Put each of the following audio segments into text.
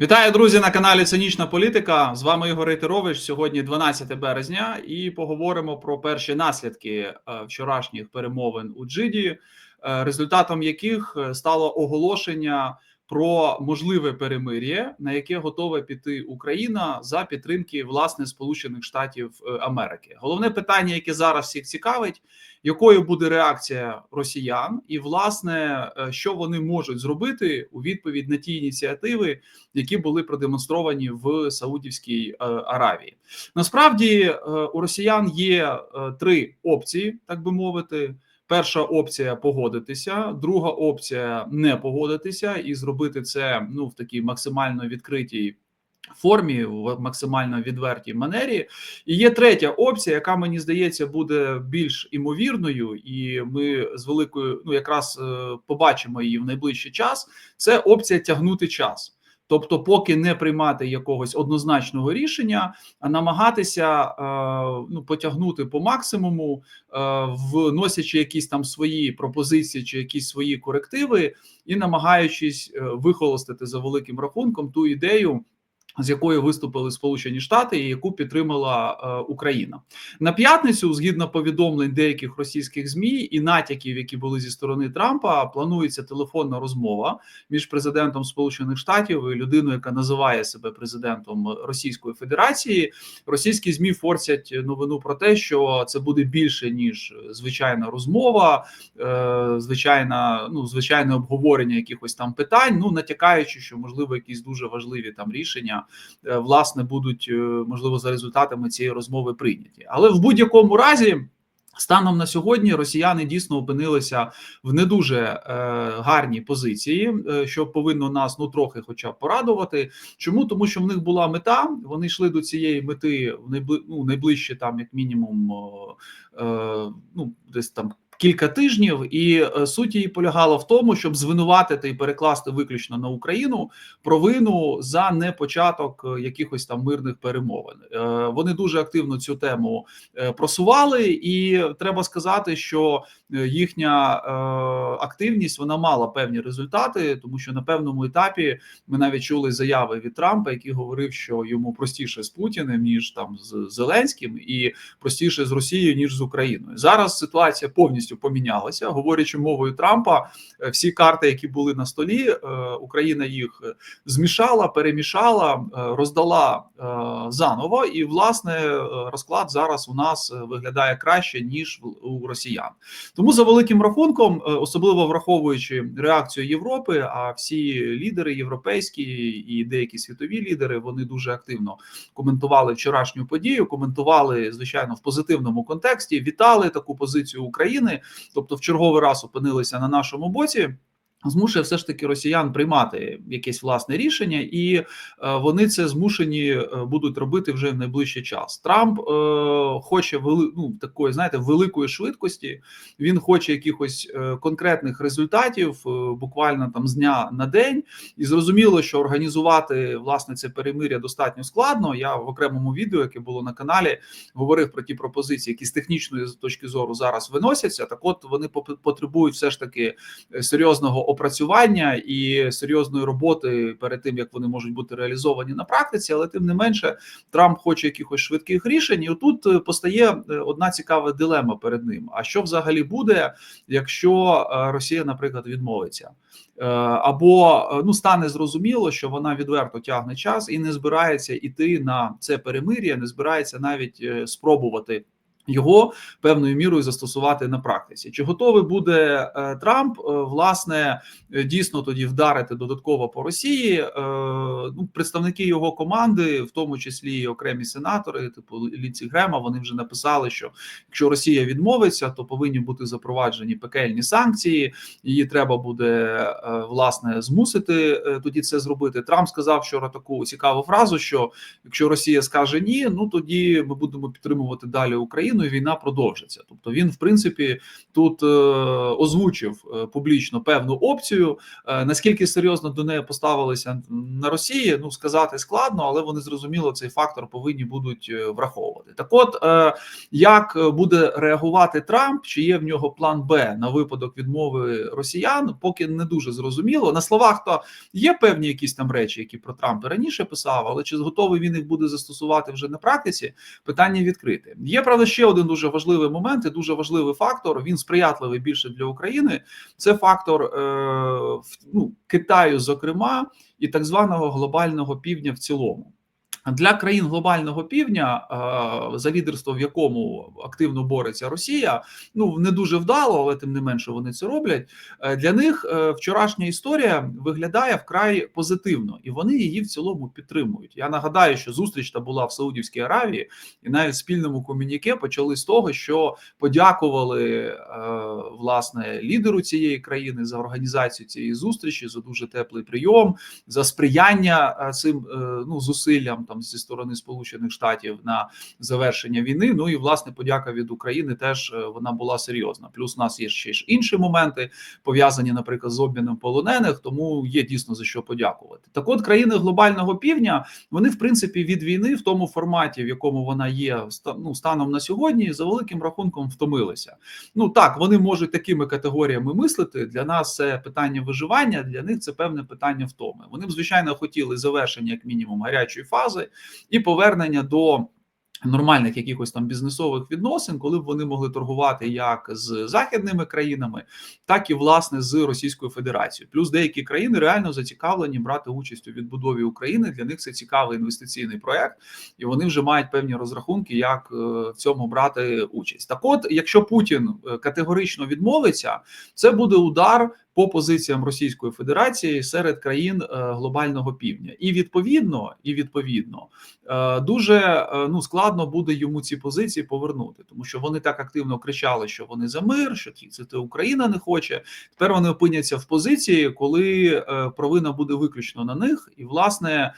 Вітаю, друзі, на каналі Цинічна Політика. З вами Ігор Рейтерович. Сьогодні 12 березня, і поговоримо про перші наслідки е, вчорашніх перемовин у Джиді, е, результатом яких е, стало оголошення про можливе перемир'я, на яке готова піти Україна за підтримки власне Сполучених Штатів Америки. Головне питання, яке зараз всіх цікавить, якою буде реакція росіян, і власне що вони можуть зробити у відповідь на ті ініціативи, які були продемонстровані в Саудівській Аравії. Насправді у росіян є три опції, так би мовити. Перша опція погодитися, друга опція не погодитися і зробити це ну в такій максимально відкритій формі, в максимально відвертій манері. І є третя опція, яка мені здається буде більш імовірною, і ми з великою ну якраз побачимо її в найближчий час. Це опція тягнути час. Тобто, поки не приймати якогось однозначного рішення, а намагатися е, ну потягнути по максимуму, е, вносячи якісь там свої пропозиції чи якісь свої корективи, і намагаючись е, вихолостити за великим рахунком ту ідею з якою виступили Сполучені Штати, і яку підтримала е, Україна на п'ятницю, згідно повідомлень деяких російських змі і натяків, які були зі сторони Трампа, планується телефонна розмова між президентом Сполучених Штатів і людиною, яка називає себе президентом Російської Федерації. Російські змі форсять новину про те, що це буде більше ніж звичайна розмова, е, звичайна, ну звичайне обговорення якихось там питань. Ну натякаючи, що можливо якісь дуже важливі там рішення. Е, власне будуть е, можливо за результатами цієї розмови прийняті, але в будь-якому разі. Станом на сьогодні росіяни дійсно опинилися в не дуже е, гарній позиції, е, що повинно нас ну трохи, хоча б порадувати. Чому тому, що в них була мета? Вони йшли до цієї мети в найбли, ну, найближче, там як мінімум, е, ну десь там кілька тижнів, і е, суть її полягала в тому, щоб звинуватити і перекласти виключно на Україну провину за непочаток е, якихось там мирних перемовин. Е, вони дуже активно цю тему просували, і треба сказати, що їхня активність вона мала певні результати, тому що на певному етапі ми навіть чули заяви від Трампа, який говорив, що йому простіше з Путіним ніж там з Зеленським, і простіше з Росією ніж з Україною. Зараз ситуація повністю повністю помінялася. Говорячи мовою Трампа, е, всі карти, які були на столі, е, Україна їх е, змішала, перемішала, роздала заново. І власне розклад зараз у нас виглядає краще ніж у росіян. Тому за великим рахунком, особливо враховуючи реакцію Європи, а всі лідери європейські і деякі світові лідери вони дуже активно коментували вчорашню подію. Коментували звичайно в позитивному контексті. Вітали таку позицію України тобто в черговий раз опинилися на нашому боці. Змушує все ж таки росіян приймати якесь власне рішення, і е, вони це змушені е, будуть робити вже в найближчий час. Трамп е, хоче вели, ну, такої, знаєте, великої швидкості. Він хоче якихось конкретних результатів, буквально там з дня на день, і зрозуміло, що організувати власне це перемиря достатньо складно. Я в окремому відео, яке було на каналі, говорив про ті пропозиції, які з технічної точки зору зараз виносяться. Так, от вони потребують все ж таки серйозного опрацювання і серйозної роботи перед тим як вони можуть бути реалізовані на практиці, але тим не менше Трамп хоче якихось швидких рішень. І Отут е, постає е, одна цікава дилема перед ним: а що взагалі буде, якщо е, Росія, наприклад, відмовиться? Або ну стане зрозуміло, що вона відверто тягне час і не збирається іти на це перемир'я, не збирається навіть спробувати. Його певною мірою застосувати на практиці. Чи готовий буде е, Трамп е, власне е, дійсно тоді вдарити додатково по Росії? Ну, представники його команди, в тому числі і окремі сенатори, типу Ліці Грема, вони вже написали, що якщо Росія відмовиться, то повинні бути запроваджені пекельні санкції. Її треба буде власне змусити тоді це зробити. Трамп сказав вчора таку цікаву фразу: що якщо Росія скаже ні, ну тоді ми будемо підтримувати далі Україну. Україною війна продовжиться. Тобто він, в принципі, тут е, озвучив е, публічно певну опцію. Е, наскільки серйозно до неї поставилися на Росії, ну сказати складно, але вони зрозуміло цей фактор повинні будуть враховувати. Так, от е, як буде реагувати Трамп, чи є в нього план Б на випадок відмови росіян, поки не дуже зрозуміло. На словах то є певні якісь там речі, які про Трампа раніше писав, але чи готовий він їх буде застосувати вже на практиці? Питання відкрите. Є правда ще один дуже важливий момент і дуже важливий фактор. Він сприятливий більше для України. Це фактор е, ну, Китаю, зокрема, і так званого глобального півдня в цілому. Для країн глобального півдня, за лідерство в якому активно бореться Росія, ну не дуже вдало, але тим не менше вони це роблять. Е, для них е, вчорашня історія виглядає вкрай позитивно, і вони її в цілому підтримують. Я нагадаю, що зустріч та була в Саудівській Аравії, і навіть в спільному комюніке почали з того, що подякували е, власне лідеру цієї країни за організацію цієї зустрічі, за дуже теплий прийом, за сприяння цим ну зусиллям там там зі сторони Сполучених Штатів на завершення війни. Ну і власне подяка від України теж е, вона була серйозна. Плюс у нас є ще ж інші моменти пов'язані, наприклад, з обміном полонених, тому є дійсно за що подякувати. Так, от країни глобального півдня вони в принципі від війни в тому форматі, в якому вона є ну, станом на сьогодні, за великим рахунком втомилися. Ну так вони можуть такими категоріями мислити. Для нас це питання виживання, для них це певне питання втоми. Вони б звичайно хотіли завершення, як мінімум, гарячої фази і повернення до. Нормальних якихось там бізнесових відносин, коли б вони могли торгувати як з західними країнами, так і власне з Російською Федерацією. Плюс деякі країни реально зацікавлені брати участь у відбудові України. Для них це цікавий інвестиційний проект, і вони вже мають певні розрахунки, як е, в цьому брати участь. Так, от, якщо Путін е, категорично відмовиться, це буде удар по позиціям Російської Федерації серед країн е, глобального півдня, і відповідно, і відповідно е, дуже е, ну складно буде йому ці позиції повернути, тому що вони так активно кричали, що вони за мир, що це Україна не хоче. Тепер вони опиняться в позиції, коли провина буде виключно на них, і власне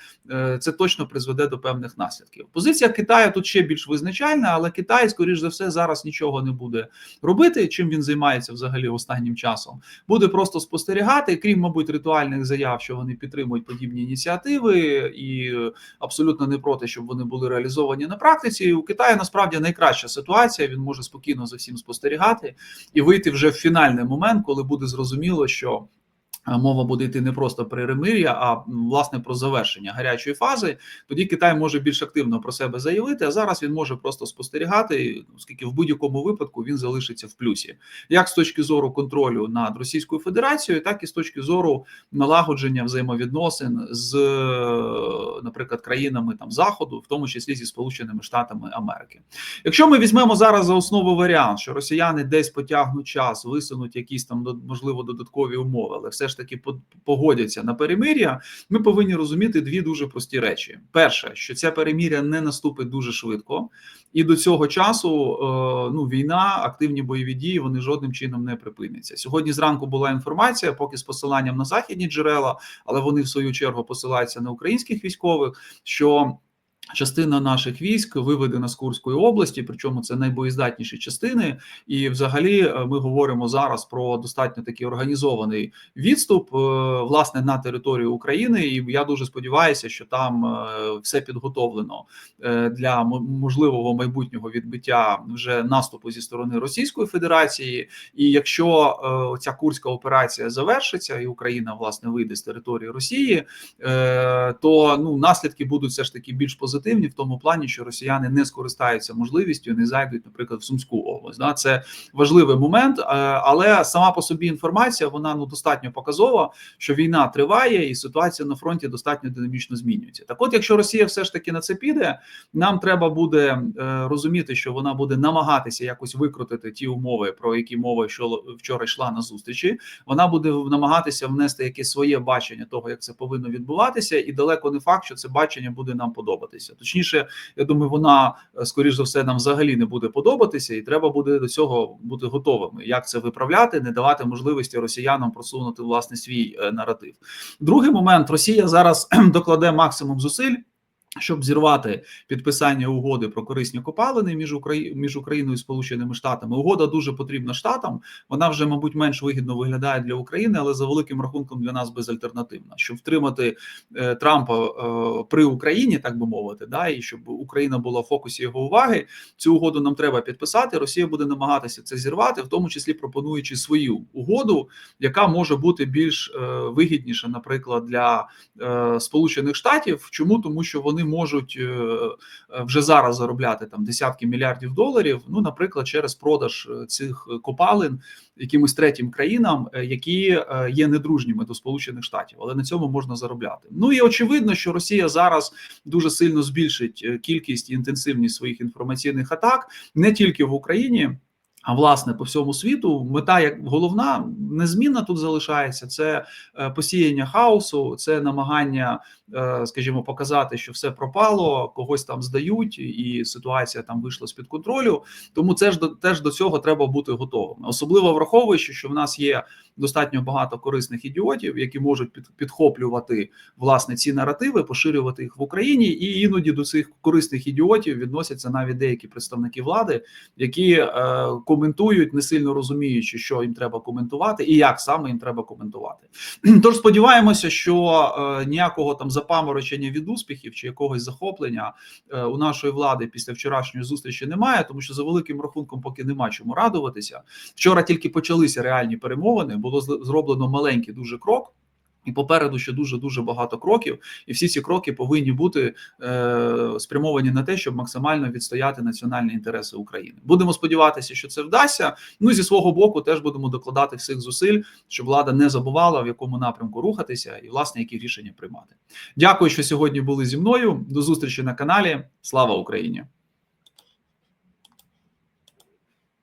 це точно призведе до певних наслідків. Позиція Китаю тут ще більш визначальна, але Китай, скоріш за все, зараз нічого не буде робити. Чим він займається взагалі останнім часом, буде просто просто спостерігати, крім, мабуть, ритуальних заяв, що вони підтримують подібні ініціативи, і абсолютно не проти, щоб вони були реалізовані на практиці. У Китаї насправді найкраща ситуація. Він може спокійно за всім спостерігати і вийти вже в фінальний момент, коли буде зрозуміло, що. Мова буде йти не просто про перемир'я, а власне про завершення гарячої фази. Тоді Китай може більш активно про себе заявити. А зараз він може просто спостерігати, оскільки в будь-якому випадку він залишиться в плюсі, як з точки зору контролю над Російською Федерацією, так і з точки зору налагодження взаємовідносин з, наприклад, країнами там заходу, в тому числі зі Сполученими Штатами Америки. Якщо ми візьмемо зараз за основу варіант, що росіяни десь потягнуть час, висунуть якісь там можливо додаткові умови, але все ж таки погодяться на перемир'я, ми повинні розуміти дві дуже прості речі: перше, що ця перемир'я не наступить дуже швидко, і до цього часу е, ну війна, активні бойові дії вони жодним чином не припиняться. Сьогодні зранку була інформація, поки з посиланням на західні джерела, але вони в свою чергу посилаються на українських військових. що Частина наших військ виведена з Курської області, причому це найбоєздатніші частини. І, взагалі, е, ми говоримо зараз про достатньо такий організований відступ е, власне на територію України. І я дуже сподіваюся, що там е, все підготовлено для можливого майбутнього відбиття вже наступу зі сторони Російської Федерації. І якщо ця курська операція завершиться, і Україна власне вийде з території Росії, то ну наслідки будуть все ж таки більш позитивні позитивні в тому плані, що росіяни не скористаються можливістю, не зайдуть, наприклад, в Сумську область. Да? Це важливий момент, е, але сама по собі інформація вона ну достатньо показова, що війна триває, і ситуація на фронті достатньо динамічно змінюється. Так, от, якщо Росія все ж таки на це піде, нам треба буде е, розуміти, що вона буде намагатися якось викрутити ті умови, про які мова що вчора йшла на зустрічі. Вона буде намагатися внести якесь своє бачення того, як це повинно відбуватися, і далеко не факт, що це бачення буде нам подобатися подобатися. Точніше, я думаю, вона е, скоріш за все нам взагалі не буде подобатися, і треба буде до цього бути готовими. Як це виправляти, не давати можливості росіянам просунути власне свій е, наратив. Другий момент Росія зараз докладе максимум зусиль. Щоб зірвати підписання угоди про корисні копалини між Украї... між Україною і Сполученими Штатами, угода дуже потрібна штатам. Вона вже, мабуть, менш вигідно виглядає для України, але за великим рахунком для нас безальтернативна. Щоб втримати е, Трампа е, при Україні, так би мовити, да і щоб Україна була в фокусі його уваги. Цю угоду нам треба підписати. Росія буде намагатися це зірвати, в тому числі пропонуючи свою угоду, яка може бути більш е, вигідніша, наприклад, для е, Сполучених Штатів. Чому тому, що вони можуть е, вже зараз заробляти там десятки мільярдів доларів. Ну, наприклад, через продаж е, цих копалин якимось третім країнам, е, які е, є недружніми до Сполучених Штатів, але на цьому можна заробляти. Ну і очевидно, що Росія зараз дуже сильно збільшить е, кількість і інтенсивність своїх інформаційних атак не тільки в Україні. А власне по всьому світу мета як головна незмінна тут залишається це е, посіяння хаосу, це намагання, е, скажімо, показати, що все пропало, когось там здають, і ситуація там вийшла з під контролю. Тому це ж до теж до цього треба бути готовими, особливо враховуючи, що в нас є достатньо багато корисних ідіотів, які можуть під, підхоплювати власне ці наративи, поширювати їх в Україні, і іноді до цих корисних ідіотів відносяться навіть деякі представники влади, які е, коментують, не сильно розуміючи, що їм треба коментувати, і як саме їм треба коментувати. Тож сподіваємося, що е, ніякого там запаморочення від успіхів чи якогось захоплення е, у нашої влади після вчорашньої зустрічі немає, тому що за великим рахунком поки нема чому радуватися. Вчора тільки почалися реальні перемовини. Було зроблено маленький дуже крок. І попереду ще дуже дуже багато кроків, і всі ці кроки повинні бути е, спрямовані на те, щоб максимально відстояти національні інтереси України. Будемо сподіватися, що це вдасться. Ну зі свого боку, теж будемо докладати всіх зусиль, щоб влада не забувала в якому напрямку рухатися, і власне які рішення приймати. Дякую, що сьогодні були зі мною. До зустрічі на каналі. Слава Україні!